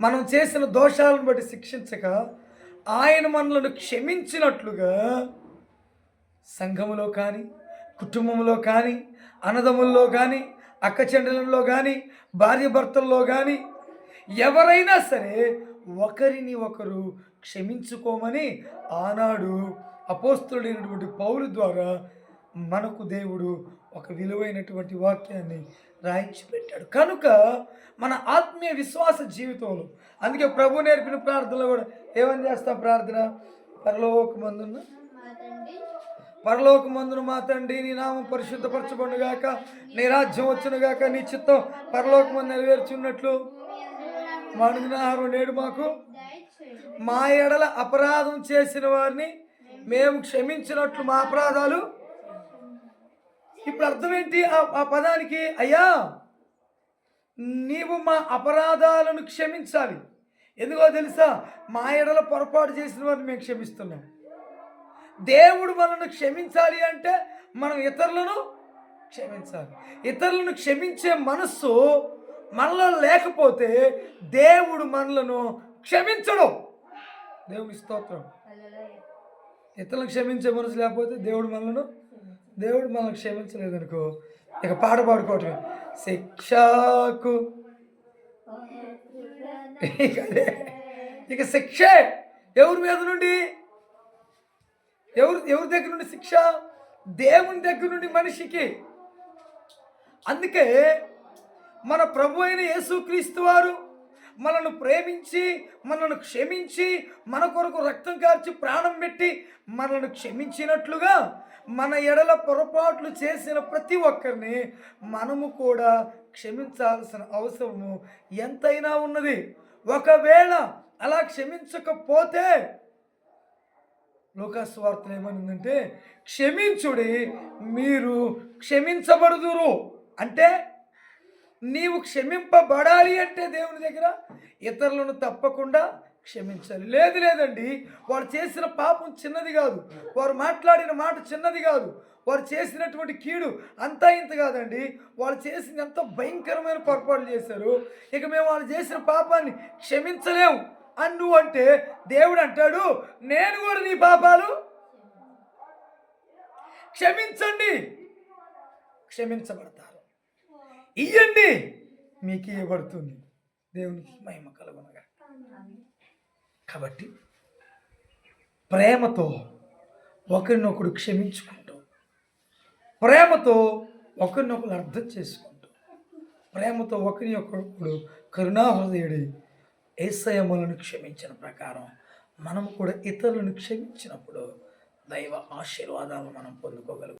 మనం చేసిన దోషాలను బట్టి శిక్షించక ఆయన మనలను క్షమించినట్లుగా సంఘములో కానీ కుటుంబంలో కానీ అన్నదముల్లో కానీ అక్కచెండలలో కానీ భార్య భర్తల్లో కానీ ఎవరైనా సరే ఒకరిని ఒకరు క్షమించుకోమని ఆనాడు అపోస్తుడైనటువంటి పౌరు ద్వారా మనకు దేవుడు ఒక విలువైనటువంటి వాక్యాన్ని రాయించి పెట్టాడు కనుక మన ఆత్మీయ విశ్వాస జీవితంలో అందుకే ప్రభు నేర్పిన ప్రార్థనలో కూడా ఏమని చేస్తాం ప్రార్థన? పరలోకమందున్న మా పరలోక మందును మా తండ్రి నీ నామం పరిశుద్ధపరచబడుగాక నీ రాజ్యం వచ్చునుగాక నీ చిత్తం పరలోకమందు నెరవేర్చున్నట్లు. మా నేడు మాకు. మా ఎడల అపరాధం చేసిన వారిని మేము క్షమించినట్లు మా అపరాధాలు ఇప్పుడు అర్థం ఏంటి ఆ ఆ పదానికి అయ్యా నీవు మా అపరాధాలను క్షమించాలి. ఎందుకో తెలుసా? మా ఎడల పొరపాటు చేసిన వారిని మేము క్షమిస్తున్నాం. దేవుడు మనల్ని క్షమించాలి అంటే మనం ఇతరులను క్షమించాలి. ఇతరులను క్షమించే మనస్సు మనలో లేకపోతే దేవుడు మనలను క్షమించడం. దేవుని స్తోత్రం. ఇతరులను క్షమించే మనసు లేకపోతే దేవుడు మనలను దేవుడు మనం క్షమించలేదు అనుకో ఇక పాట పాడుకోవటమే. శిక్షకు. ఇక అదే. ఇక శిక్షే. ఎవరి మీద నుండి? ఎవరు ఎవరి దగ్గర నుండి శిక్ష? దేవుని దగ్గర నుండి మనిషికి. అందుకే మన ప్రభు అయిన యేసుక్రీస్తు వారు మనను ప్రేమించి మనను క్షమించి మన కొరకు రక్తం కార్చి ప్రాణం పెట్టి మనను క్షమించినట్లుగా మన ఎడల పొరపాట్లు చేసిన ప్రతి ఒక్కరిని మనము కూడా క్షమించాల్సిన అవసరము ఎంతైనా ఉన్నది. ఒకవేళ అలా క్షమించకపోతే లోకాసు వార్తలు ఏమనిందంటే క్షమించుడి మీరు క్షమించబడుదురు. అంటే నీవు క్షమింపబడాలి అంటే దేవుని దగ్గర ఇతరులను తప్పకుండా క్షమించాలి. లేదు లేదండి. వారు చేసిన పాపం చిన్నది కాదు. వారు మాట్లాడిన మాట చిన్నది కాదు. వారు చేసినటువంటి కీడు అంతా ఇంత కాదండి. వాళ్ళు చేసింది ఎంతో భయంకరమైన పొరపాట్లు చేశారు. ఇక మేము వాళ్ళు చేసిన పాపాన్ని క్షమించలేము అని నువ్వు అంటే దేవుడు అంటాడు నేను కూడా నీ పాపాలు క్షమించండి. క్షమించబడతారు. ఇయ్యండి. మీకు ఇవ్వబడుతుంది. దేవునికి మహిమ కలుగునగా కాబట్టి ప్రేమతో ఒకరినొకడు క్షమించుకుంటూ ప్రేమతో ఒకరినొకరు అర్థం చేసుకుంటూ ప్రేమతో ఒకరిని ఒకరు కరుణాహృదయుడి ఏసయములను క్షమించిన ప్రకారం మనం కూడా ఇతరులను క్షమించినప్పుడు దైవ ఆశీర్వాదాలు మనం పొందుకోగలుగుతాం.